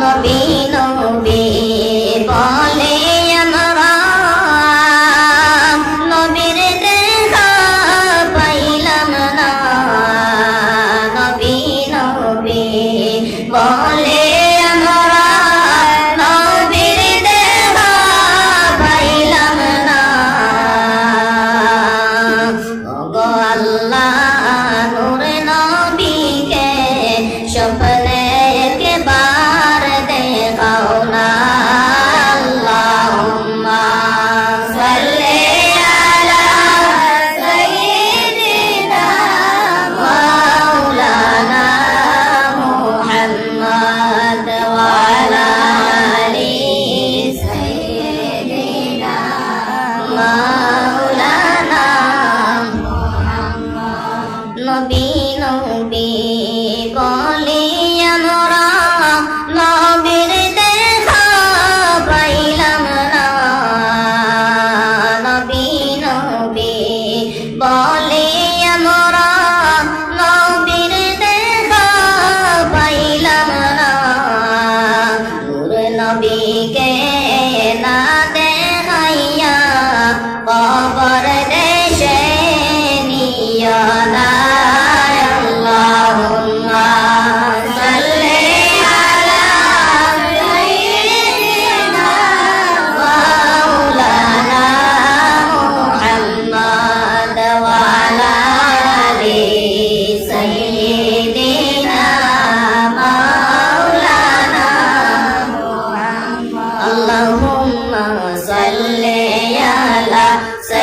নবী নবী বলে আমরা নবীর দেখা পাইলাম বলে আমরা নবীর দেখা পাইলাম না। Ah.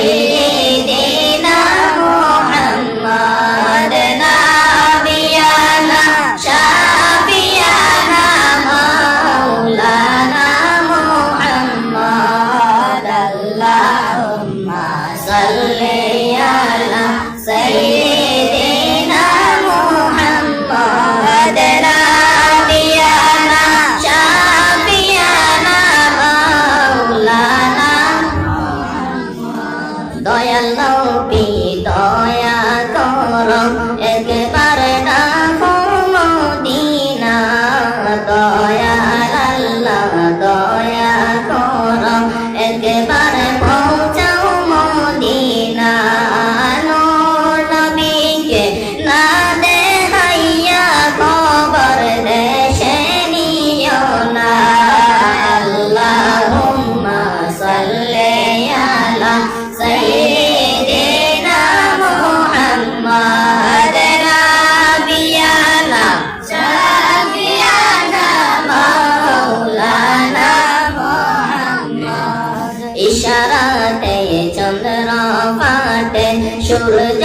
Hare সমাতে সূর্য